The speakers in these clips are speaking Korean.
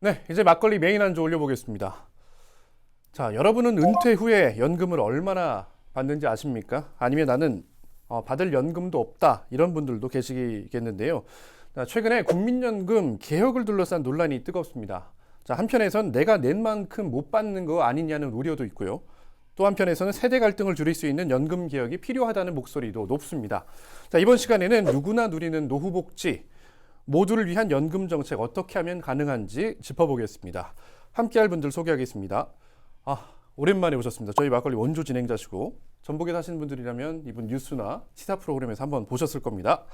네, 이제 막걸리 메인 안주 올려보겠습니다. 자, 여러분은 은퇴 후에 연금을 얼마나 받는지 아십니까? 아니면 나는 어, 받을 연금도 없다 이런 분들도 계시겠는데요. 자, 최근에 국민연금 개혁을 둘러싼 논란이 뜨겁습니다. 자, 한편에선 내가 낸 만큼 못 받는 거 아니냐는 우려도 있고요. 또 한편에서는 세대 갈등을 줄일 수 있는 연금 개혁이 필요하다는 목소리도 높습니다. 자, 이번 시간에는 누구나 누리는 노후 복지, 모두를 위한 연금 정책 어떻게 하면 가능한지 짚어보겠습니다. 함께할 분들 소개하겠습니다. 아, 오랜만에 오셨습니다. 저희 막걸리 원조 진행자시고 전북에 사시는 분들이라면 이분 뉴스나 시사 프로그램에서 한번 보셨을 겁니다.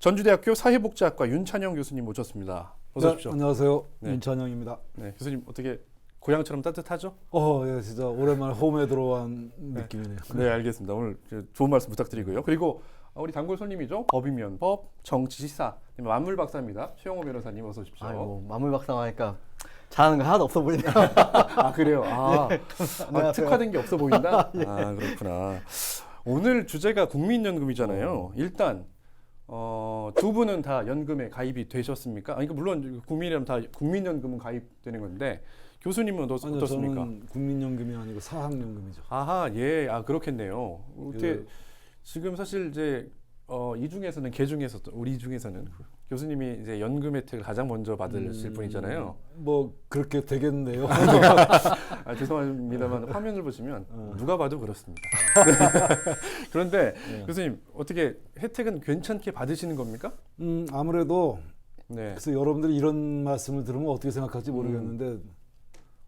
전주대학교 사회복지학과 윤찬영 교수님 모셨습니다. 어서 오십시오. 네, 안녕하세요. 네. 윤찬영입니다. 네, 교수님 어떻게 고향처럼 따뜻하죠? 어, 예, 진짜 오랜만에 홈에 들어온 느낌이네요. 네, 알겠습니다. 오늘 그 좋은 말씀 부탁드리고요. 그리고 우리 단골 손님이죠. 법이면 법, 정치 시사, 만물 박사입니다. 최영호 변호사님 어서 오십시오. 아이고 마물 박사 하니까 잘하는 거 하나도 없어 보이네요. 아 그래요. 아, 아 안녕하세요. 특화된 게 없어 보인다. 아 그렇구나. 오늘 주제가 국민연금이잖아요. 일단 어, 두 분은 다 연금에 가입이 되셨습니까? 아니 그 물론 국민이라면 다 국민연금은 가입되는 건데 교수님은 어떻, 아니요, 어떻습니까? 저는 국민연금이 아니고 사학연금이죠. 아하 예, 아 그렇겠네요. 어떻게 그- 지금 사실 이제 어, 이 중에서는 개 중에서 또 우리 중에서는 교수님이 이제 연금 혜택을 가장 먼저 받으실 음, 분이잖아요. 뭐 그렇게 되겠네요. 아, 죄송합니다만 화면을 보시면 어. 누가 봐도 그렇습니다. 네. 그런데 네. 교수님 어떻게 혜택은 괜찮게 받으시는 겁니까? 음, 아무래도 네. 그래서 여러분들이 이런 말씀을 들으면 어떻게 생각할지 모르겠는데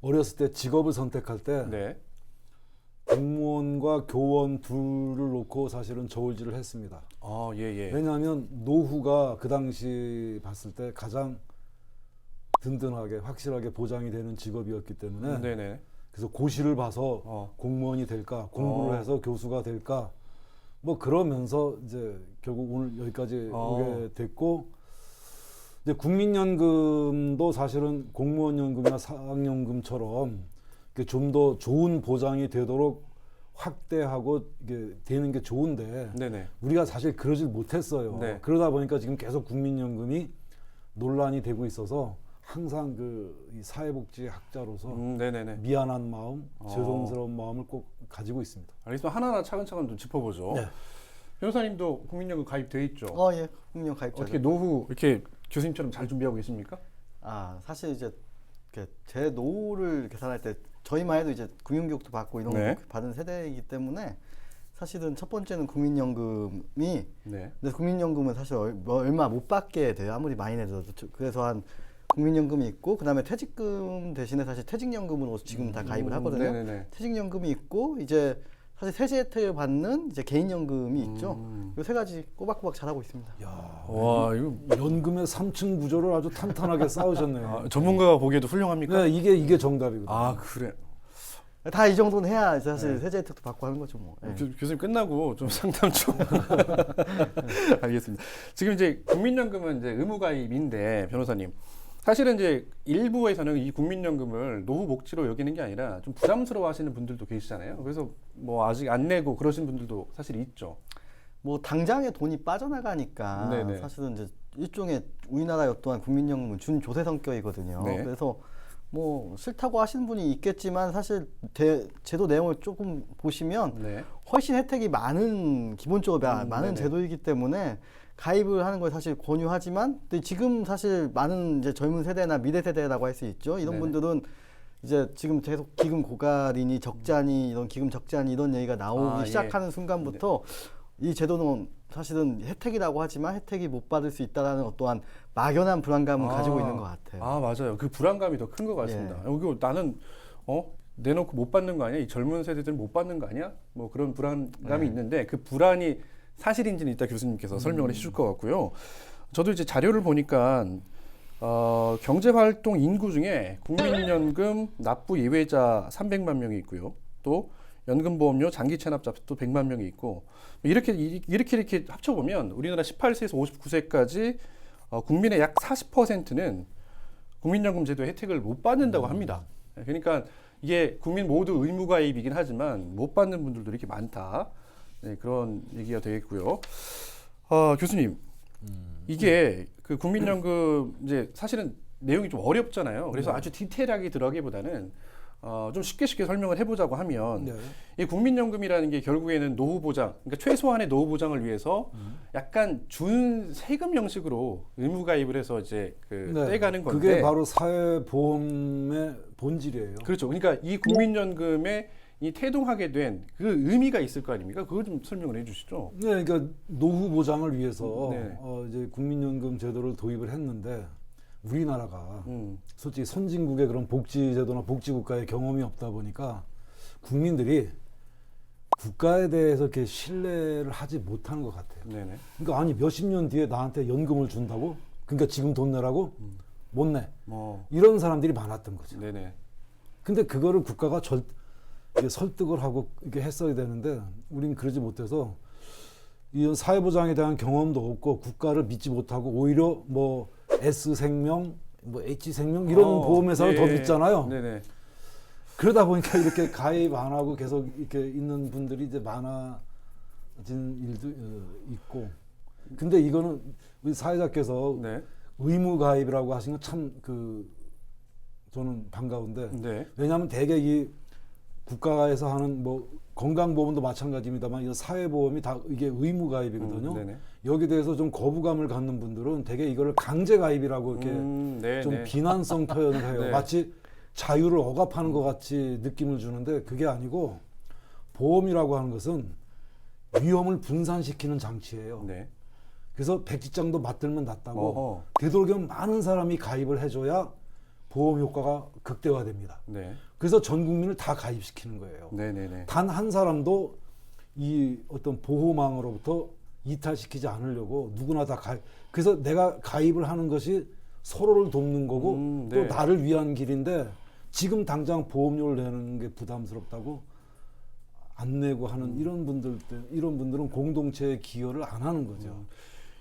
어렸을 때 직업을 선택할 때 네. 공무원과 교원 둘을 놓고 사실은 저울질을 했습니다. 아, 예, 예. 왜냐하면 노후가 그 당시 봤을 때 가장 든든하게 확실하게 보장이 되는 직업이었기 때문에 네, 네. 그래서 고시를 봐서 어. 공무원이 될까 공부를 어. 해서 교수가 될까 뭐 그러면서 이제 결국 오늘 여기까지 어. 오게 됐고 이제 국민연금도 사실은 공무원연금이나 사학연금처럼 좀 더 좋은 보장이 되도록 확대하고 이게 되는 게 좋은데 네, 네. 우리가 사실 그러질 못했어요. 네. 그러다 보니까 지금 계속 국민연금이 논란이 되고 있어서 항상 그이 사회복지 학자로서 음. 미안한 마음, 어. 죄송스러운 마음을 꼭 가지고 있습니다. 알겠습니다. 하나하나 차근차근 좀 짚어보죠. 네. 변호사님도 국민연금 가입돼 있죠. 어 예, 국민연 가입자. 어떻게 노후 이렇게 교수님처럼 잘 준비하고 계십니까? 아 사실 이제 제 노후를 계산할 때 저희만 해도 이제 금융교육도 받고 이런 네. 거 받은 세대이기 때문에 사실은 첫 번째는 국민연금이 네. 근데 국민연금은 사실 얼- 뭐 얼마 못 받게 돼요 아무리 많이 내도 저- 그래서 한 국민연금이 있고 그다음에 퇴직금 대신에 사실 퇴직연금으로 지금 다 가입을 하거든요. 음, 네네네. 퇴직연금이 있고 이제 사실 세제 혜택을 받는 이제 개인연금이 있죠. 음. 이세 가지 꼬박꼬박 잘하고 있습니다. 야, 와, 이거 연금의 3층 구조를 아주 탄탄하게 쌓으셨네요. 아, 전문가가 보기에도 훌륭합니까? 네, 이게 이게 정답이거든요. 아, 그래. 다 이 정도는 해야 사실 네. 세제 혜택도 받고 하는 거죠 뭐. 예. 교, 교수님 끝나고 좀 상담 좀 알겠습니다. 지금 이제 국민연금은 이제 의무 가입인데 변호사님 사실은 이제 일부에서는 이 국민연금을 노후 복지로 여기는 게 아니라 좀 부담스러워 하시는 분들도 계시잖아요. 그래서 뭐 아직 안 내고 그러신 분들도 사실 있죠. 뭐 당장에 돈이 빠져나가니까 네네. 사실은 이제 일종의 우리나라 또한 국민연금은 준조세 성격이거든요. 네. 그래서 뭐 싫다고 하시는 분이 있겠지만 사실 대, 제도 내용을 조금 보시면 네. 훨씬 혜택이 많은 기본적으로 마- 음, 많은 네네. 제도이기 때문에 가입을 하는 걸 사실 권유하지만 근데 지금 사실 많은 이제 젊은 세대나 미래 세대라고 할 수 있죠. 이런 네네. 분들은 이제 지금 계속 기금 고갈이니 적자니 이런 기금 적자니 이런 얘기가 나오기 아, 예. 시작하는 순간부터 이 제도는 사실은 혜택이라고 하지만 혜택이 못 받을 수 있다라는 어떠한 막연한 불안감을 가지고 있는 것 같아요. 아 맞아요. 그 불안감이 더 큰 것 같습니다. 예. 여기 나는 어 내놓고 못 받는 거 아니야? 이 젊은 세대들은 못 받는 거 아니야? 뭐 그런 불안감이 네. 있는데 그 불안이 사실인지는 이따 교수님께서 설명을 해주실 것 같고요. 저도 이제 자료를 보니까 어, 경제활동 인구 중에 국민연금 납부 예외자 300만 명이 있고요. 또 연금보험료 장기 체납자 또 100만 명이 있고 이렇게 이렇게 이렇게 합쳐 보면 우리나라 18세에서 59세까지 어, 국민의 약 40%는 국민연금 제도 혜택을 못 받는다고 합니다. 네, 그러니까 이게 국민 모두 의무 가입이긴 하지만 못 받는 분들도 이렇게 많다. 네, 그런 얘기가 되겠고요. 어, 교수님, 이게 그 국민연금 이제 사실은 내용이 좀 어렵잖아요. 그래서 네. 아주 디테일하게 들어가기보다는 어, 좀 쉽게 쉽게 설명을 해보자고 하면 네. 이 국민연금이라는 게 결국에는 노후 보장, 그러니까 최소한의 노후 보장을 위해서 음. 약간 준 세금 형식으로 의무 가입을 해서 이제 그 네. 떼가는 건데 그게 바로 사회보험의 본질이에요. 그렇죠. 그러니까 이 국민연금에 이 태동하게 된 그 의미가 있을 거 아닙니까? 그걸 좀 설명을 해주시죠. 네, 그러니까 노후 보장을 위해서 네. 어, 이제 국민연금 제도를 도입을 했는데 우리나라가 음, 솔직히 선진국의 그런 복지 제도나 복지 국가의 경험이 없다 보니까 국민들이 국가에 대해서 이렇게 신뢰를 하지 못하는 것 같아요. 네네. 그러니까 아니 몇십 년 뒤에 나한테 연금을 준다고? 그러니까 지금 돈 내라고? 못 내. 뭐, 이런 사람들이 많았던 거죠. 네네. 근데 그거를 국가가 절 설득을 하고 이게 했어야 되는데 우린 그러지 못해서 이 사회보장에 대한 경험도 없고 국가를 믿지 못하고 오히려 뭐 S 생명, 뭐 H 생명 이런 어, 보험회사를 예, 더 믿잖아요. 네네. 그러다 보니까 이렇게 가입 안 하고 계속 이렇게 있는 분들이 이제 많아진 일도 어, 있고. 근데 이거는 우리 사회자께서 네. 의무 가입이라고 하신 건 참 그 저는 반가운데 네. 왜냐하면 대개 이 국가에서 하는 뭐 건강보험도 마찬가지입니다만 이 사회보험이 다 이게 의무 가입이거든요. 음. 여기 대해서 좀 거부감을 갖는 분들은 대개 이거를 강제 가입이라고 이렇게 음, 네, 좀 네. 비난성 표현을 해요. 네. 마치 자유를 억압하는 것 같이 느낌을 주는데 그게 아니고 보험이라고 하는 것은 위험을 분산시키는 장치예요. 네. 그래서 백지장도 맞들면 낫다고 어허. 되도록이면 많은 사람이 가입을 해줘야 보험 효과가 극대화됩니다. 네. 그래서 전 국민을 다 가입시키는 거예요. 네네네. 단한 사람도 이 어떤 보호망으로부터 이탈시키지 않으려고 누구나 다 가입. 그래서 내가 가입을 하는 것이 서로를 돕는 거고 음, 또 네. 나를 위한 길인데 지금 당장 보험료를 내는 게 부담스럽다고 안 내고 하는 음. 이런 분들 때 이런 분들은 공동체에 기여를 안 하는 거죠. 음.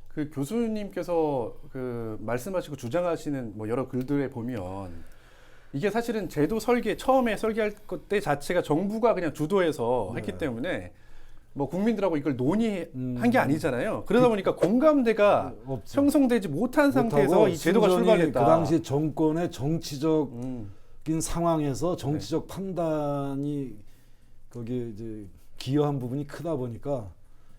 그 교수님께서 그 말씀하시고 주장하시는 뭐 여러 글들에 보면 이게 사실은 제도 설계 처음에 설계할 것때 자체가 정부가 그냥 주도해서 네. 했기 때문에 뭐 국민들하고 이걸 논의한 음. 게 아니잖아요. 그러다 보니까 공감대가 없죠. 형성되지 못한 상태에서 이 제도가 출발했다. 그 당시 정권의 정치적 음, 인 상황에서 정치적 판단이 거기에 이제 기여한 부분이 크다 보니까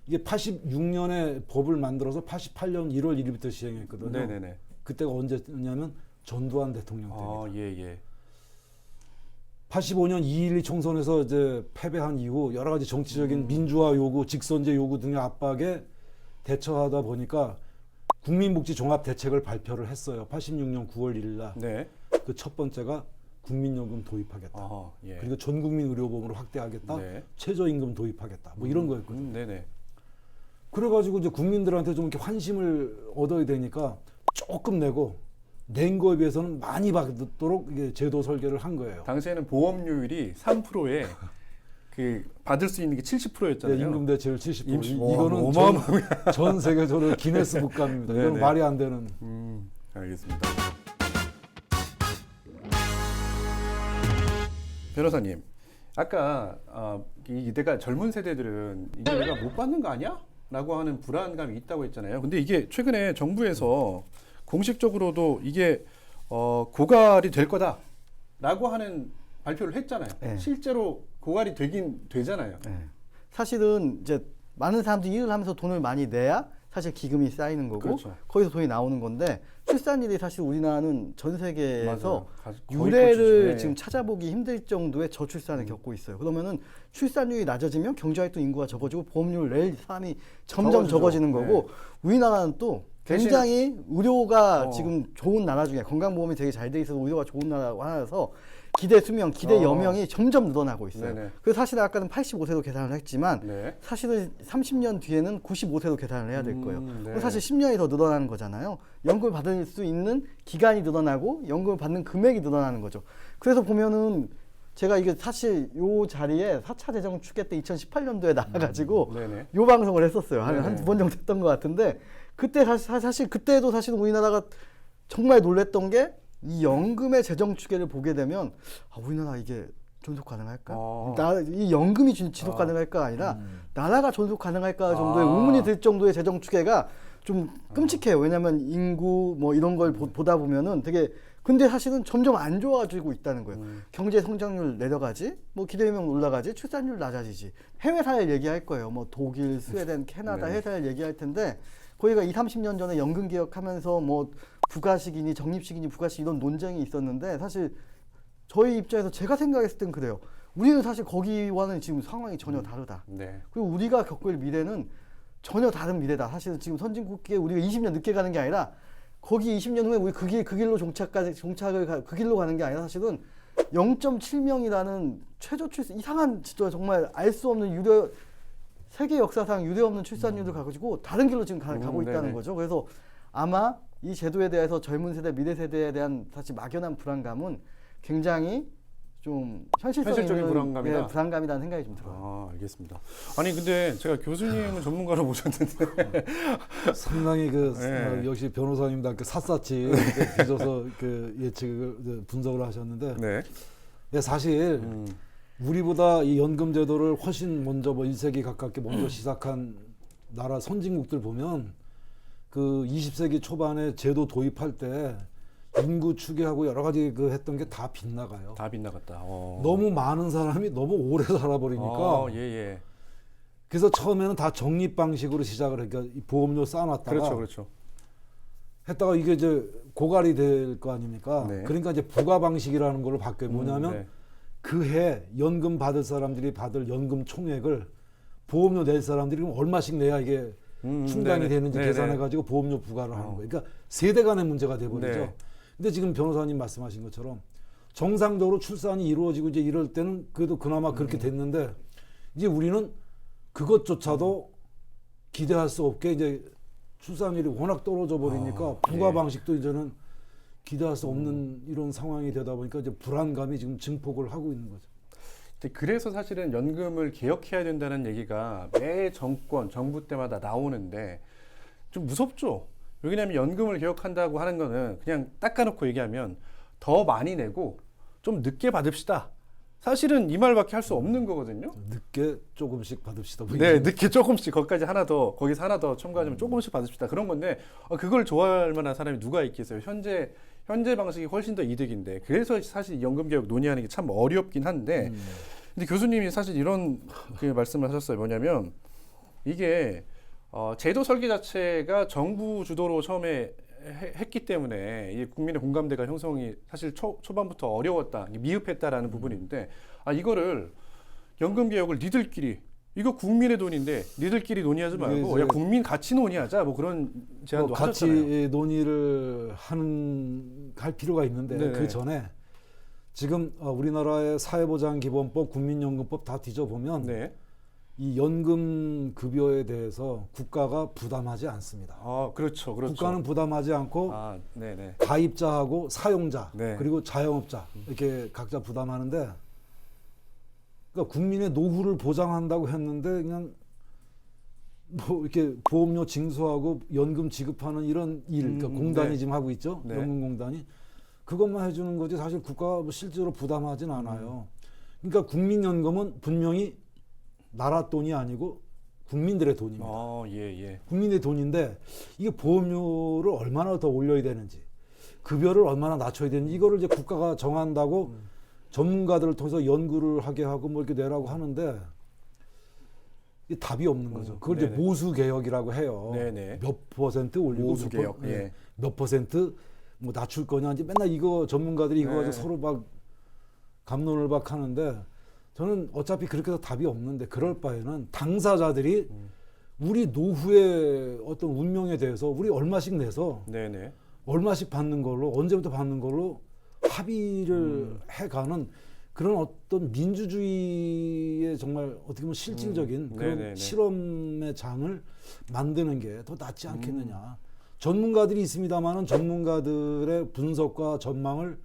이게 86년에 법을 만들어서 88년 1월 1일부터 시행했거든요. 네네네. 그때가 언제냐면 전두환 대통령 때입니다. 아, 예, 예. 85년 2.12 총선에서 이제 패배한 이후 여러 가지 정치적인 음. 민주화 요구, 직선제 요구 등의 압박에 대처하다 보니까 국민복지 종합 대책을 발표를 했어요. 86년 9월 1일 날. 네. 그 첫 번째가 국민연금 도입하겠다. 아하, 예. 그리고 전 국민 의료보험으로 확대하겠다. 네. 최저임금 도입하겠다. 뭐 이런 거였거든요. 음, 네네. 그래가지고 이제 국민들한테 좀 이렇게 환심을 얻어야 되니까 조금 내고 낸 거에 비해서는 많이 받도록 이게 제도 설계를 한 거예요. 당시에는 보험료율이 3%에 그 받을 수 있는 게 70%였잖아요. 네, 임금 대체율 70%. 임- 이- 이거는 전, 전 세계적으로 기네스 북감입니다. 이건 네네. 말이 안 되는. 음, 알겠습니다. 변호사님, 아까 아, 이 내가 젊은 세대들은 이게 내가 못 받는 거 아니야? 라고 하는 불안감이 있다고 했잖아요. 근데 이게 최근에 정부에서 공식적으로도 이게 어, 고갈이 될 거다라고 하는 발표를 했잖아요. 네. 실제로 고갈이 되긴 되잖아요. 네. 사실은 이제 많은 사람들이 일을 하면서 돈을 많이 내야 사실 기금이 쌓이는 거고 그렇죠. 거기서 돈이 나오는 건데 출산율이 사실 우리나라는 전 세계에서 거의 유례를 꼴찌죠. 지금 찾아보기 힘들 정도의 저출산을 겪고 있어요. 그러면은 출산율이 낮아지면 경제활동 인구가 적어지고 보험료를 낼 사람이 점점 적어지죠. 적어지는 거고 우리나라는 또 굉장히 의료가 어. 지금 좋은 나라 중에 건강보험이 되게 잘 돼 있어서 의료가 좋은 나라고 하나라서 기대 수명, 기대 어. 여명이 점점 늘어나고 있어요. 네네. 그래서 사실 아까는 85세로 계산을 했지만 네. 사실은 30년 뒤에는 95세로 계산을 해야 될 거예요. 음, 네. 사실 10년이 더 늘어나는 거잖아요. 연금을 받을 수 있는 기간이 늘어나고 연금을 받는 금액이 늘어나는 거죠. 그래서 보면은 제가 이게 사실 요 자리에 4차 재정 추계 때 2018년도에 나와가지고 네네. 요 방송을 했었어요. 한 두 번 정도 했던 것 같은데 그때 사실, 그때도 사실 우리나라가 정말 놀랬던 게 이 연금의 재정 추계를 보게 되면 아, 우리나라 이게 존속 가능할까? 어. 나, 이 연금이 지- 지속 아. 가능할까 아니라 나라가 존속 가능할까 정도의 아. 의문이 들 정도의 재정 추계가 좀 끔찍해요. 왜냐하면 인구 뭐 이런 걸 보, 다 보면은 되게 근데 사실은 점점 안 좋아지고 있다는 거예요. 경제 성장률 내려가지, 뭐 기대명 올라가지, 출산율 낮아지지. 해외 사례 얘기할 거예요. 뭐 독일, 스웨덴, 캐나다 네. 해외 사례 얘기할 텐데 거기가 2, 30년 전에 연금 개혁하면서 뭐 부가식이니 적립식이니 부가식 이런 논쟁이 있었는데 사실 저희 입장에서 제가 생각했을 땐 그래요. 우리는 사실 거기와는 지금 상황이 전혀 다르다. 네. 그리고 우리가 겪을 미래는 전혀 다른 미래다. 사실은 지금 선진국에 우리가 20년 늦게 가는 게 아니라 거기 20년 후에 우리 그, 길, 그 길로 종착까지 종착을 가, 그 길로 가는 게 아니라 사실은 0.7명이라는 최저 출산 이상한 진짜 정말 알 수 없는 유례 세계 역사상 유례 없는 출산율을 가지고 다른 길로 지금 가, 음, 고 있다는 네네. 거죠. 그래서 아마 이 제도에 대해서 젊은 세대, 미래 세대에 대한 사실 막연한 불안감은 굉장히 좀 현실적인 불안감이다. 예, 불안감이라는 생각이 좀 들어요. 아, 알겠습니다. 아니 근데 제가 교수님은 전문가로 모셨는데 상당히 그 네. 어, 역시 변호사님답게 샅샅이 이렇게 뒤져서 그 예측을 그 분석을 하셨는데 네. 예, 사실 음, 우리보다 이 연금 제도를 훨씬 먼저 뭐 1세기 가깝게 먼저 시작한 나라 선진국들 보면 그 20세기 초반에 제도 도입할 때 인구 추계하고 여러 가지 그 했던 게 다 빗나가요. 다 빗나갔다. 어. 너무 많은 사람이 너무 오래 살아버리니까 어, 예, 예. 그래서 처음에는 다 적립 방식으로 시작을 하니까 이 보험료 쌓아놨다가 그렇죠, 그렇죠. 했다가 이게 이제 고갈이 될 거 아닙니까? 네. 그러니까 이제 부가 방식이라는 걸로 바뀌어요. 뭐냐면 음, 네. 그 해 연금 받을 사람들이 받을 연금 총액을 보험료 낼 사람들이 그럼 얼마씩 내야 이게 음, 충당이 네네. 되는지 네네. 계산해 가지고 보험료 부과를 하는 어. 거예요. 그러니까 세대 간의 문제가 돼 버리죠. 네. 근데 지금 변호사님 말씀하신 것처럼 정상적으로 출산이 이루어지고 이제 이럴 때는 그래도 그나마 음. 그렇게 됐는데 이제 우리는 그것조차도 기대할 수 없게 이제 출산율이 워낙 떨어져 버리니까 아, 부가 예. 방식도 이제는 기대할 수 없는 이런 상황이 되다 보니까 이제 불안감이 지금 증폭을 하고 있는 거죠. 그래서 사실은 연금을 개혁해야 된다는 얘기가 매 정권, 정부 때마다 나오는데 좀 무섭죠. 왜냐하면 연금을 개혁한다고 하는 거는 그냥 닦아놓고 얘기하면 더 많이 내고 좀 늦게 받읍시다. 사실은 이 말밖에 할 수 없는 거거든요. 늦게 조금씩 받읍시다. 뭐 네, 늦게 조금씩 거기까지 하나 더 거기서 하나 더 첨가하면 조금씩 받읍시다 그런 건데 어, 그걸 좋아할 만한 사람이 누가 있겠어요? 현재 현재 방식이 훨씬 더 이득인데 그래서 사실 이 연금 개혁 논의하는 게 참 어렵긴 한데 음. 근데 교수님이 사실 이런 그 말씀을 하셨어요. 뭐냐면 이게 어, 제도 설계 자체가 정부 주도로 처음에 해- 했기 때문에 이 국민의 공감대가 형성이 사실 초, 초반부터 어려웠다, 미흡했다라는 부분인데 아 이거를 연금 개혁을 니들끼리 이거 국민의 돈인데 니들끼리 논의하지 말고 야 국민 같이 논의하자 뭐 그런 제안도 뭐 같이 하셨잖아요. 논의를 하는 할 필요가 있는데 네네. 그 전에 지금 어, 우리나라의 사회보장기본법, 국민연금법 다 뒤져보면 네. 이 연금 급여에 대해서 국가가 부담하지 않습니다. 아 그렇죠, 그렇죠. 국가는 부담하지 않고 아 네네. 가입자하고 사용자 네. 그리고 자영업자 이렇게 각자 부담하는데 그러니까 국민의 노후를 보장한다고 했는데 그냥 뭐 이렇게 보험료 징수하고 연금 지급하는 이런 일 그러니까 음, 공단이 네. 지금 하고 있죠 네. 연금공단이 그것만 해주는 거지 사실 국가가 뭐 실제로 부담하진 않아요. 그러니까 국민연금은 분명히 나라 돈이 아니고 국민들의 돈입니다. 어, 예, 예. 국민의 돈인데 이게 보험료를 얼마나 더 올려야 되는지 급여를 얼마나 낮춰야 되는지 이거를 이제 국가가 정한다고 음. 전문가들을 통해서 연구를 하게 하고 뭐 이렇게 내라고 하는데 이 답이 없는 거죠. 음, 그걸 이제 네네. 보수 개혁이라고 해요. 네네. 몇 퍼센트 올리고 보수 몇, 개혁, 퍼- 예. 몇 퍼센트 뭐 낮출 거냐 이제 맨날 이거 전문가들이 이거 네. 가지고 서로 막 감론을 박 하는데 저는 어차피 그렇게 해서 답이 없는데 그럴 바에는 당사자들이 음. 우리 노후의 어떤 운명에 대해서 우리 얼마씩 내서 네네. 얼마씩 받는 걸로 언제부터 받는 걸로 합의를 음. 해가는 그런 어떤 민주주의의 정말 어떻게 보면 실질적인 음. 그런 네네네. 실험의 장을 만드는 게 더 낫지 않겠느냐. 음. 전문가들이 있습니다만은 전문가들의 분석과 전망을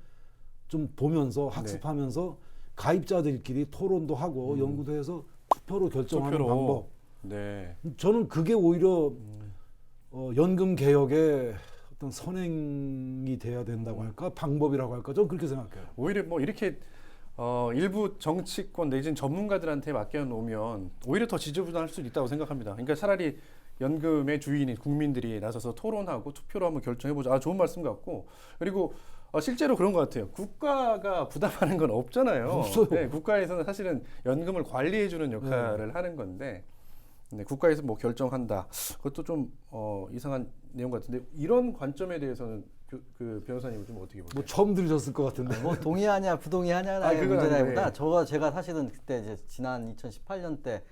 좀 보면서 네. 학습하면서 가입자들끼리 토론도 하고 연구도 해서 투표로 결정하는 음. 투표로. 방법. 네. 저는 그게 오히려 어, 연금 개혁의 어떤 선행이 돼야 된다고 할까 방법이라고 할까 저는 그렇게 생각해요. 오히려 뭐 이렇게 어, 일부 정치권 내지는 전문가들한테 맡겨놓으면 오히려 더 지저분할 수 있다고 생각합니다. 그러니까 차라리 연금의 주인인 국민들이 나서서 토론하고 투표로 한번 결정해보자. 아, 좋은 말씀 같고 그리고 어, 실제로 그런 것 같아요. 국가가 부담하는 건 없잖아요. 없어요. 네, 국가에서는 사실은 연금을 관리해주는 역할을 하는 건데 네, 국가에서 뭐 결정한다. 그것도 좀 어, 이상한 내용 같은데 이런 관점에 대해서는 그, 그 변호사님은 좀 어떻게 보세요? 뭐 처음 들으셨을 것 같은데. 뭐 동의하냐 아, 부동의하냐의 그건 문제라기보다 아닌데. 저가 제가 사실은 그때 이제 지난 2018년 때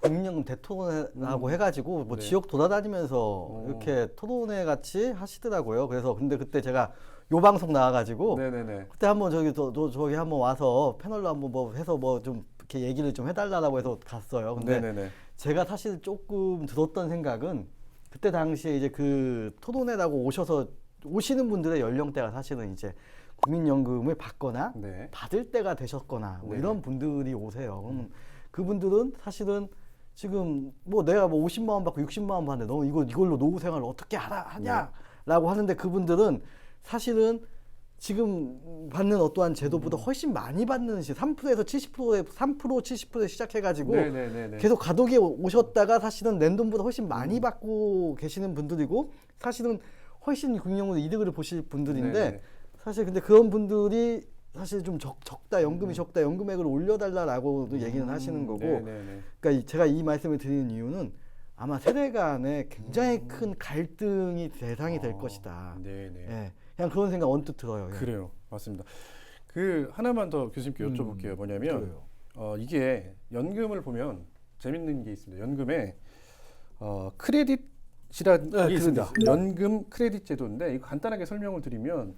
국민연금 대토론회라고 해가지고 뭐 네. 지역 돌아다니면서 오. 이렇게 토론회 같이 하시더라고요. 그래서 근데 그때 제가 요 방송 나와가지고 네네네. 그때 한번 저기 저, 저 저기 한번 와서 패널로 한번 뭐 해서 뭐 좀 이렇게 얘기를 좀 해달라고 해서 갔어요. 근데 네네네. 제가 사실 조금 들었던 생각은 그때 당시에 이제 그 토론회라고 오셔서 오시는 분들의 연령대가 사실은 이제 국민연금을 받거나 네. 받을 때가 되셨거나 뭐 네네. 이런 분들이 오세요. 그럼 그분들은 사실은 지금 뭐 내가 뭐 50만 원 받고 60만 원 받는데 너 이거 이걸로 노후 생활을 어떻게 하라 하냐라고 하는데 그분들은 사실은 지금 받는 어떠한 제도보다 훨씬 많이 받는 시 3%에서 70%에 3% 70%에 시작해 가지고 네네네네. 계속 가독에 오셨다가 사실은 낸 돈보다 훨씬 많이 받고 계시는 분들이고 사실은 훨씬 국민연금으로 이득을 보실 분들인데 네네. 사실 근데 그런 분들이 사실 좀 적, 적다 연금이 적다 연금액을 올려달라라고도 얘기는 하시는 거고 음. 네네네. 그러니까 이- 제가 이 말씀을 드리는 이유는 아마 세대 간에 굉장히 음. 큰 갈등이 대상이 될 것이다. 네네. 예, 그냥 그런 생각 언뜻 들어요. 예. 그래요. 맞습니다. 그 하나만 더 교수님께 음, 여쭤볼게요. 뭐냐면 그래요. 어, 이게 연금을 보면 재밌는 게 있습니다. 연금에 어, 크레딧이라는 네, 게 있습니다. 연금 크레딧 제도인데 이거 간단하게 설명을 드리면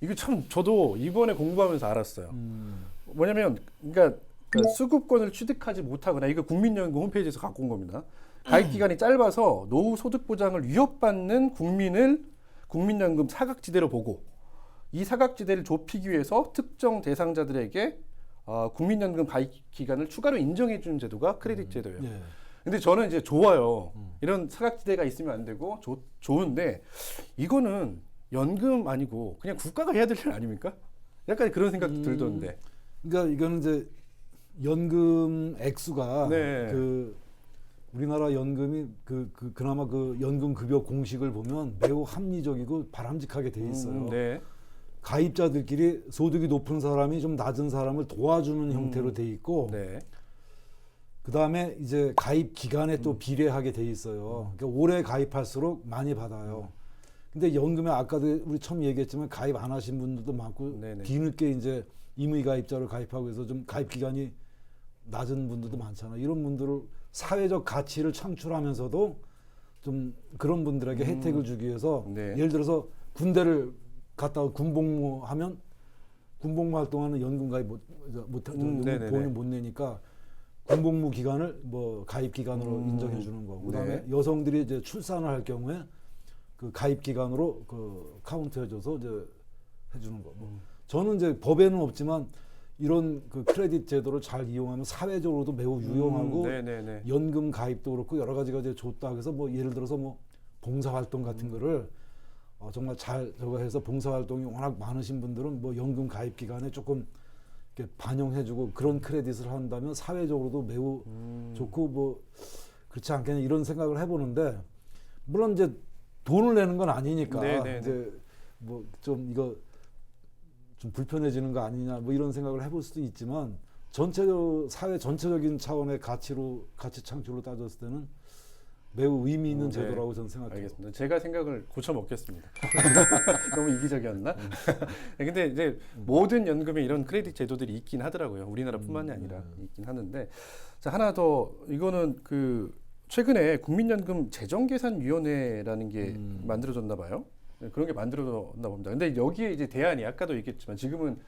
이거 참 저도 이번에 공부하면서 알았어요. 음. 뭐냐면 그러니까 그 수급권을 취득하지 못하거나 이거 국민연금 홈페이지에서 갖고 온 겁니다. 가입 기간이 짧아서 노후 소득 보장을 위협받는 국민을 국민연금 사각지대로 보고 이 사각지대를 좁히기 위해서 특정 대상자들에게 어, 국민연금 가입 기간을 추가로 인정해 주는 제도가 크레딧 제도예요. 예. 근데 저는 이제 좋아요. 이런 사각지대가 있으면 안 되고 좋, 좋은데 이거는 연금 아니고 그냥 국가가 해야 될 일 아닙니까? 약간 그런 생각도 들던데. 그러니까 이거는 이제 연금 액수가 네. 그 우리나라 연금이 그, 그 그나마 그 연금 급여 공식을 보면 매우 합리적이고 바람직하게 돼 있어요. 음, 네. 가입자들끼리 소득이 높은 사람이 좀 낮은 사람을 도와주는 형태로 돼 있고 음. 네. 그 다음에 이제 가입 기간에 또 비례하게 돼 있어요. 그러니까 오래 가입할수록 많이 받아요. 근데 연금에 아까도 우리 처음 얘기했지만 가입 안 하신 분들도 많고 네네. 뒤늦게 이제 임의 가입자로 가입하고 해서 좀 가입 기간이 낮은 분들도 많잖아요. 이런 분들을 사회적 가치를 창출하면서도 좀 그런 분들에게 혜택을 주기 위해서 네. 예를 들어서 군대를 갔다가 군복무 하면 군복무 활동하는 연금 가입 못, 못, 음, 네네네. 보험료 못 내니까 군복무 기간을 뭐 가입 기간으로 음, 인정해 주는 거고 그다음에 네. 여성들이 이제 출산을 할 경우에 그 가입 기간으로 그 카운트해 줘서 이제 해 주는 거고 음. 저는 이제 법에는 없지만 이런 그 크레딧 제도를 잘 이용하면 사회적으로도 매우 유용하고 음. 연금 가입도 그렇고 여러 가지가 이제 좋다 그래서 뭐 예를 들어서 뭐 봉사 활동 같은 거를 어, 정말 잘 저거 해서 봉사 활동이 워낙 많으신 분들은 뭐 연금 가입 기간에 조금 이렇게 반영해주고 그런 크레딧을 한다면 사회적으로도 매우 음. 좋고 뭐 그렇지 않겠냐 이런 생각을 해보는데 물론 이제 돈을 내는 건 아니니까 네네네. 이제 뭐 좀 이거 좀 불편해지는 거 아니냐 뭐 이런 생각을 해볼 수도 있지만 전체적 사회 전체적인 차원의 가치로 가치 창출로 따졌을 때는 매우 의미 있는 어, 네. 제도라고 저는 생각해요. 알겠습니다. 제가 생각을 고쳐 먹겠습니다. 너무 이기적이었나? 네, 근데 이제 모든 연금에 이런 크레딧 제도들이 있긴 하더라고요. 우리나라뿐만이 아니라 있긴 하는데 자 하나 더 이거는 그 최근에 국민연금 재정계산위원회라는 게 음. 만들어졌나 봐요. 네, 그런 게 만들어졌나 봅니다. 근데 여기에 이제 대안이 아까도 얘기했지만 지금은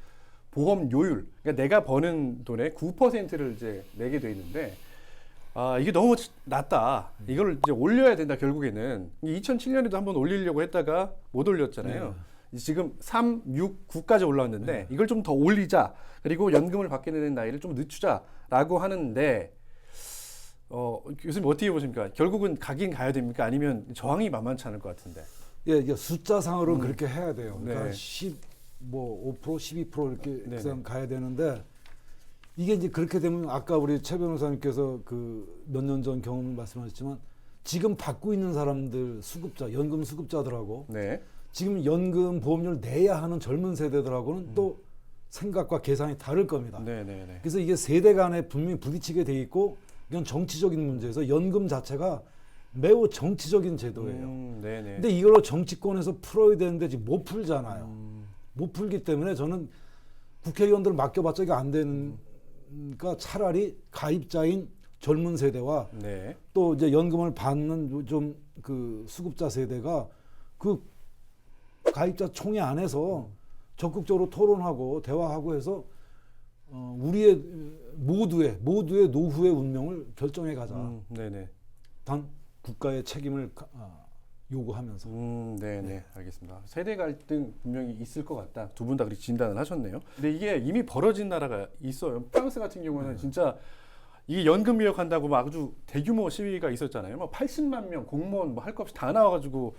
보험 요율, 그러니까 내가 버는 돈의 9%를 이제 내게 돼 있는데 아 이게 너무 낮다. 이걸 이제 올려야 된다 결국에는 2007년에도 한번 올리려고 했다가 못 올렸잖아요. 지금 3, 6, 9까지 올라왔는데 이걸 좀 더 올리자. 그리고 연금을 받게 되는 나이를 좀 늦추자라고 하는데 어 교수님 어떻게 보십니까? 결국은 가긴 가야 됩니까? 아니면 저항이 만만치 않을 것 같은데. 예, 이게 숫자상으로 그렇게 해야 돼요. 그러니까 네. 10, 뭐 5% 12% 이렇게 네네. 그냥 가야 되는데 이게 이제 그렇게 되면 아까 우리 최 변호사님께서 그 몇 년 전 경험을 말씀하셨지만 지금 받고 있는 사람들 수급자 연금 수급자들하고 네. 지금 연금 보험료를 내야 하는 젊은 세대들하고는 또 생각과 계산이 다를 겁니다. 음. 네, 네, 네. 그래서 이게 세대 간에 분명히 부딪히게 돼 있고 이건 정치적인 문제에서 연금 자체가 매우 정치적인 제도예요. 음, 네, 네. 근데 이걸로 정치권에서 풀어야 되는데 지금 못 풀잖아요. 음. 못 풀기 때문에 저는 국회의원들 맡겨봤자 이게 안 되니까 차라리 가입자인 젊은 세대와 네. 또 이제 연금을 받는 좀 그 수급자 세대가 그 가입자 총회 안에서 적극적으로 토론하고 대화하고 해서 어 우리의 모두의 모두의 노후의 운명을 결정해 가자. 음, 네, 네. 단 국가의 책임을 가- 아, 요구하면서. 음, 네, 네, 알겠습니다. 세대 갈등 분명히 있을 것 같다. 두 분 다 그렇게 진단을 하셨네요. 근데 이게 이미 벌어진 나라가 있어요. 프랑스 같은 경우는 진짜 이게 연금 개혁한다고 막 아주 대규모 시위가 있었잖아요. 뭐 80만 명 공무원 뭐 할 것 없이 다 나와가지고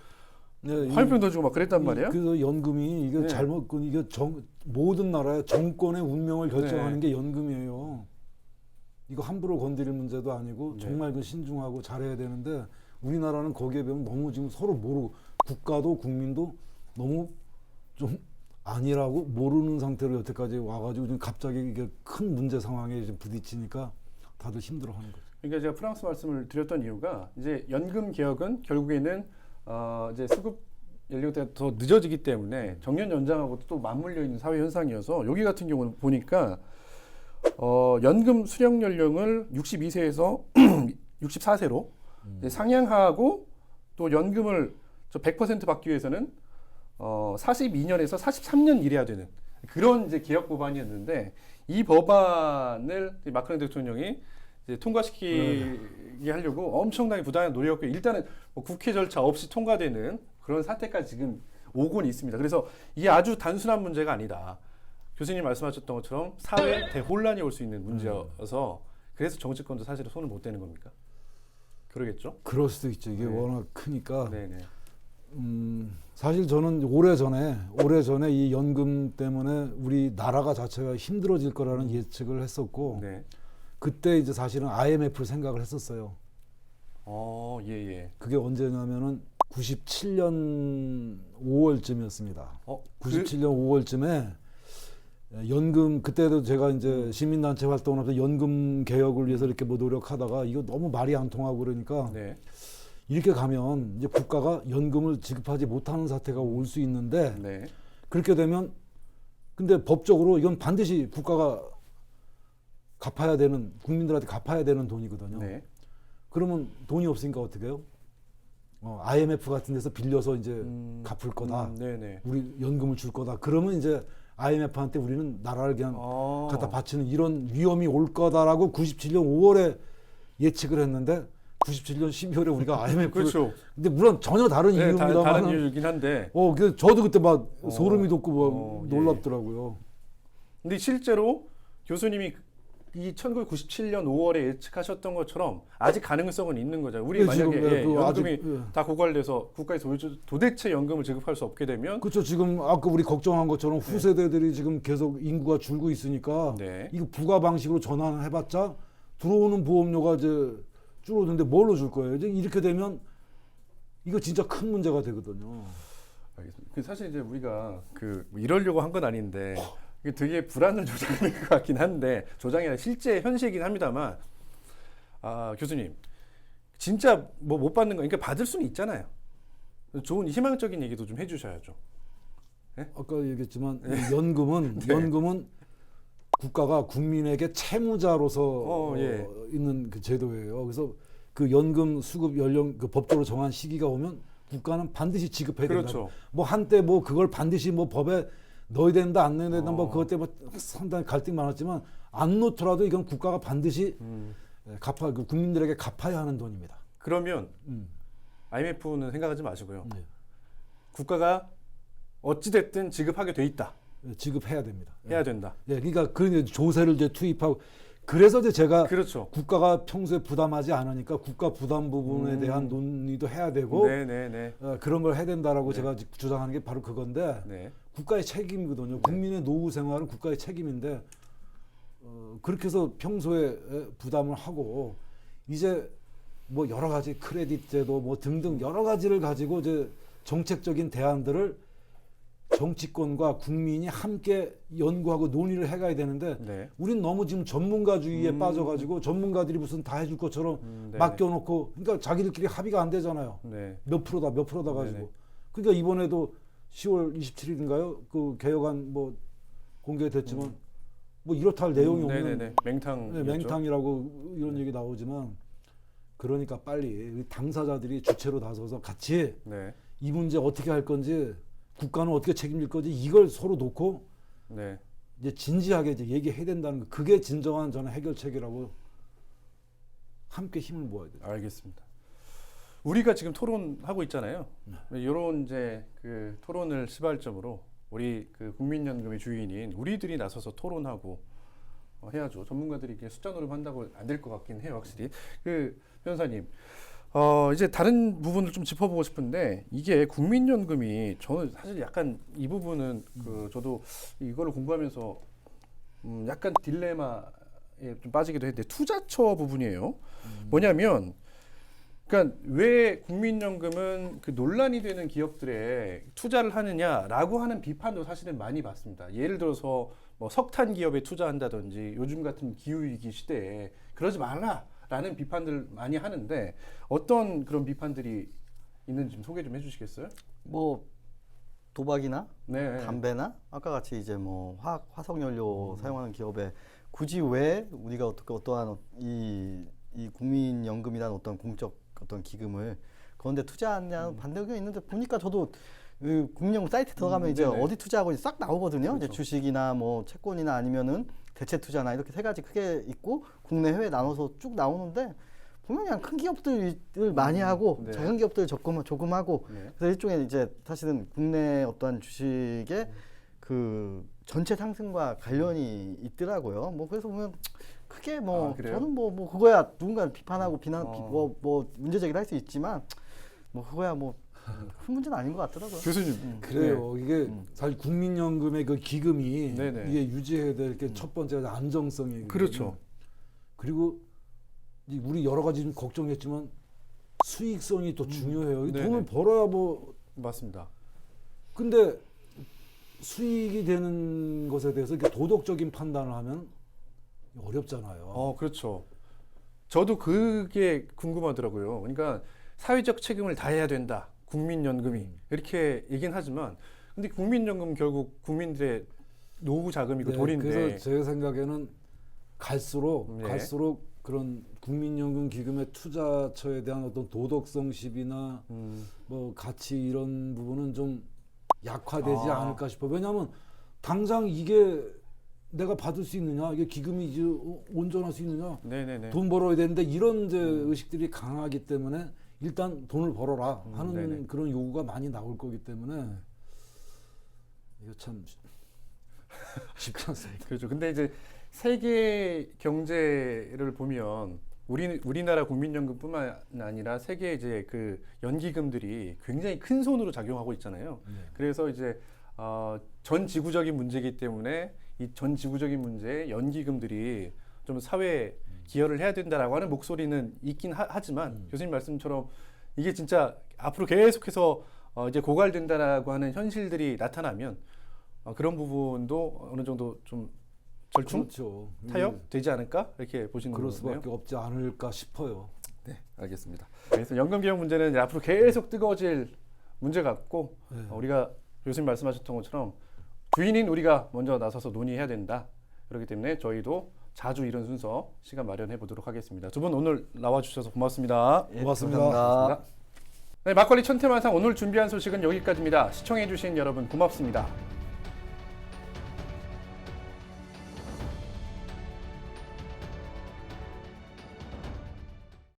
네, 이- 화염병 던지고 막 그랬단 말이에요. 그래서 연금이 이게 네. 잘못 그 이게 정, 모든 나라의 정권의 운명을 결정하는 네. 게 연금이에요. 이거 함부로 건드릴 문제도 아니고 네. 정말 그 신중하고 잘해야 되는데 우리나라는 거기에 비하면 너무 지금 서로 모르고 국가도 국민도 너무 좀 아니라고 모르는 상태로 여태까지 와가지고 지금 갑자기 이게 큰 문제 상황에 지금 부딪히니까 다들 힘들어하는 거죠. 그러니까 제가 프랑스 말씀을 드렸던 이유가 이제 연금 개혁은 결국에는 어 이제 수급 연령대가 더 늦어지기 때문에 정년 연장하고도 또 맞물려 있는 사회 현상이어서 여기 같은 경우는 보니까 어 연금 수령 연령을 62세에서 64세로 이제 상향하고 또 연금을 저 100% 받기 위해서는 어 42년에서 43년 일해야 되는 그런 이제 개혁 법안이었는데 이 법안을 마크롱 대통령이 이제 통과시키게 하려고 엄청나게 부단한 노력을 일단은 뭐 국회 절차 없이 통과되는 그런 사태까지 지금 오곤 있습니다. 그래서 이게 아주 단순한 문제가 아니다. 교수님 말씀하셨던 것처럼 사회 대혼란이 올 수 있는 문제여서 그래서 정치권도 사실은 손을 못 대는 겁니까? 그러겠죠? 그럴 수도 있죠. 이게 네. 워낙 크니까. 네네. 음, 사실 저는 오래 전에 오래 전에 이 연금 때문에 우리 나라가 자체가 힘들어질 거라는 예측을 했었고 네. 그때 이제 사실은 IMF를 생각을 했었어요. 어, 예, 예. 그게 언제냐면은 97년 5월쯤이었습니다. 어, 그, 97년 5월쯤에 연금 그때도 제가 이제 시민단체 활동을 하면서 연금 개혁을 위해서 이렇게 뭐 노력하다가 이거 너무 말이 안 통하고 그러니까 네. 이렇게 가면 이제 국가가 연금을 지급하지 못하는 사태가 올 수 있는데 네. 그렇게 되면 근데 법적으로 이건 반드시 국가가 갚아야 되는 국민들한테 갚아야 되는 돈이거든요. 네. 그러면 돈이 없으니까 어떻게 해요? 어, IMF 같은 데서 빌려서 이제 음, 갚을 거다. 음, 네네. 우리 연금을 줄 거다. 그러면 이제 IMF한테 우리는 나라를 그냥 어. 갖다 바치는 이런 위험이 올 거다라고 97년 5월에 예측을 했는데 97년 12월에 우리가 IMF 를 그렇죠. 근데 물론 전혀 다른 네, 다, 이유입니다만 다른 이유이긴 한데. 어, 그 저도 그때 막 어. 소름이 돋고 막 어, 예. 놀랍더라고요. 근데 실제로 교수님이 이 1997년 5월에 예측하셨던 것처럼 아직 가능성은 있는 거죠. 우리 예, 만약에 지금, 예, 예, 그 연금이 아직, 예. 다 고갈돼서 국가에서 도대체- 연금을 지급할 수 없게 되면 그렇죠. 지금 아까 우리 걱정한 것처럼 후세대들이 지금 계속 인구가 줄고 있으니까 네. 이거 부가 방식으로 전환해봤자 들어오는 보험료가 이제 줄어드는데 뭘로 줄 거예요? 이제 이렇게 되면 이거 진짜 큰 문제가 되거든요. 알겠습니다. 그 사실 이제 우리가 그뭐 이러려고 한 건 아닌데 이게 되게 불안을 조장하는 것 같긴 한데 조장이 아니라 실제 현실이긴 합니다만 아 교수님 진짜 뭐 못 받는 거 그러니까 받을 수는 있잖아요. 좋은 희망적인 얘기도 좀 해주셔야죠. 아까 얘기했지만 이 연금은 네. 연금은 국가가 국민에게 채무자로서 어, 예. 어, 있는 그 제도예요. 그래서 그 연금 수급 연령 그 법적으로 정한 시기가 오면 국가는 반드시 지급해야 된다. 그렇죠. 뭐 한때 뭐 그걸 반드시 뭐 법에 넣어야 된다 안 넣어야 된다 뭐 어. 그것 때문에 상당히 갈등이 많았지만 안 놓더라도 이건 국가가 반드시 음. 예, 갚아 그 국민들에게 갚아야 하는 돈입니다. 그러면 음. IMF는 생각하지 마시고요. 네. 국가가 어찌 됐든 지급하게 돼 있다. 예, 지급해야 됩니다. 예. 해야 된다. 예, 그러니까 그 조세를 이제 투입하고 그래서 이제 제가 그렇죠. 국가가 평소에 부담하지 않으니까 국가 부담 부분에 음. 대한 논의도 해야 되고 네, 네, 네. 어, 그런 걸 해야 된다라고 네. 제가 지- 주장하는 게 바로 그건데 네. 국가의 책임이거든요. 국민의 노후 생활은 국가의 책임인데 어, 그렇게 해서 평소에 에, 부담을 하고 이제 뭐 여러 가지 크레딧 제도 뭐 등등 여러 가지를 가지고 이제 정책적인 대안들을 정치권과 국민이 함께 연구하고 논의를 해가야 되는데 네. 우린 너무 지금 전문가주의에 음. 빠져가지고 전문가들이 무슨 다 해줄 것처럼 음, 네네. 맡겨놓고 그러니까 자기들끼리 합의가 안 되잖아요. 네. 몇 프로다 몇 프로다 가지고 네네. 그러니까 이번에도 10월 27일인가요? 그 개혁안 뭐 공개됐지만 뭐 이렇다 할 내용이 음, 없는. 맹탕. 네, 맹탕이라고 이런 얘기 나오지만 그러니까 빨리 당사자들이 주체로 나서서 같이 네. 이 문제 어떻게 할 건지 국가는 어떻게 책임질 건지 이걸 서로 놓고 네. 이제 진지하게 이제 얘기해야 된다는 거 그게 진정한 저는 해결책이라고 함께 힘을 모아야 돼요. 알겠습니다. 우리가 지금 토론하고 있잖아요. 이런 이제 그 토론을 시발점으로 우리 그 국민연금의 주인인 우리들이 나서서 토론하고 어, 해야죠. 전문가들이 이게 숫자 노름한다고 안 될 것 같긴 해요, 확실히. 그 변호사님, 어 이제 다른 부분을 좀 짚어보고 싶은데 이게 국민연금이 저는 사실 약간 이 부분은 그 저도 이거를 공부하면서 음 약간 딜레마에 좀 빠지기도 했는데 투자처 부분이에요. 뭐냐면 그러니까 왜 국민연금은 그 논란이 되는 기업들에 투자를 하느냐라고 하는 비판도 사실은 많이 받습니다. 예를 들어서 뭐 석탄 기업에 투자한다든지 요즘 같은 기후 위기 시대에 그러지 말라라는 비판들 많이 하는데 어떤 그런 비판들이 있는지 좀 소개 좀 해주시겠어요? 뭐 도박이나 네. 담배나 아까 같이 이제 뭐 화학 화석 연료 사용하는 기업에 굳이 왜 우리가 어떻게 어떠한 이, 이 국민연금이라는 어떤 공적 어떤 기금을 그런데 투자하냐 반대 의견이 있는데 보니까 저도 그 국민연금 사이트 들어가면 음, 이제. 어디 투자하고 싹 나오거든요. 이제 그렇죠. 주식이나 뭐 채권이나 아니면은 대체 투자나 이렇게 세 가지 크게 있고 국내 해외 나눠서 쭉 나오는데 보면 그냥 큰 기업들을 많이 하고 네. 작은 기업들 조금 조금 하고 네. 그래서 일종의 이제 사실은 국내 어떠한 주식의 그 전체 상승과 관련이 있더라고요. 뭐 그래서 보면 크게 뭐 아, 그래요? 저는 뭐 뭐 그거야 누군가 비판하고 비난 어. 뭐뭐 문제 제기를 할 수 있지만 뭐 그거야 뭐 큰 문제는 아닌 것 같더라고요. 교수님 그래요. 이게 음. 사실 국민연금의 그 기금이 네네. 이게 유지해야 될 게 첫 번째 안정성이 그렇죠. 그리고 이 우리 여러 가지 좀 걱정했지만 수익성이 또 중요해요. 이 네네. 돈을 벌어야 뭐 맞습니다. 근데 수익이 되는 것에 대해서 이렇게 도덕적인 판단을 하면 어렵잖아요. 어, 그렇죠. 저도 그게 궁금하더라고요. 그러니까 사회적 책임을 다해야 된다. 국민연금이 이렇게 얘기는 하지만 근데 국민연금 결국 국민들의 노후 자금이고 네, 돈인데 그래서 제 생각에는 갈수록 네. 갈수록 그런 국민연금 기금의 투자처에 대한 어떤 도덕성 시비나 음, 뭐 가치 이런 부분은 좀 약화되지 아. 않을까 싶어. 요 왜냐하면 당장 이게 내가 받을 수 있느냐, 이게 기금이 이제 어, 온전할 수 있느냐, 네네네. 돈 벌어야 되는데 이런 이제 의식들이 강하기 때문에 일단 돈을 벌어라 음, 하는 네네. 그런 요구가 많이 나올 거기 때문에 이거 참 쉽지 않습니다. 그렇죠. 근데 이제 세계 경제를 보면 우리 우리나라 국민연금뿐만 아니라 세계 이제 그 연기금들이 굉장히 큰 손으로 작용하고 있잖아요. 네. 그래서 이제 어, 전 지구적인 문제이기 때문에 이 전 지구적인 문제에 연기금들이 좀 사회에 기여를 해야 된다라고 하는 목소리는 있긴 하, 지만 음. 교수님 말씀처럼 이게 진짜 앞으로 계속해서 어, 이제 고갈된다라고 하는 현실들이 나타나면 어, 그런 부분도 어느 정도 좀 절충 그렇죠. 타협 되지 않을까 이렇게 보시는 그럴 거네요. 수밖에 없지 않을까 싶어요. 네, 알겠습니다. 그래서 연금 개혁 문제는 앞으로 계속 뜨거워질 문제 같고 네. 어, 우리가 교수님 말씀하셨던 것처럼 주인인 우리가 먼저 나서서 논의해야 된다. 그렇기 때문에 저희도 자주 이런 순서 시간 마련해 보도록 하겠습니다. 두 분 오늘 나와 주셔서 고맙습니다. 예, 고맙습니다. 감사합니다. 네, 막걸리 천태만상 오늘 준비한 소식은 여기까지입니다. 시청해 주신 여러분 고맙습니다.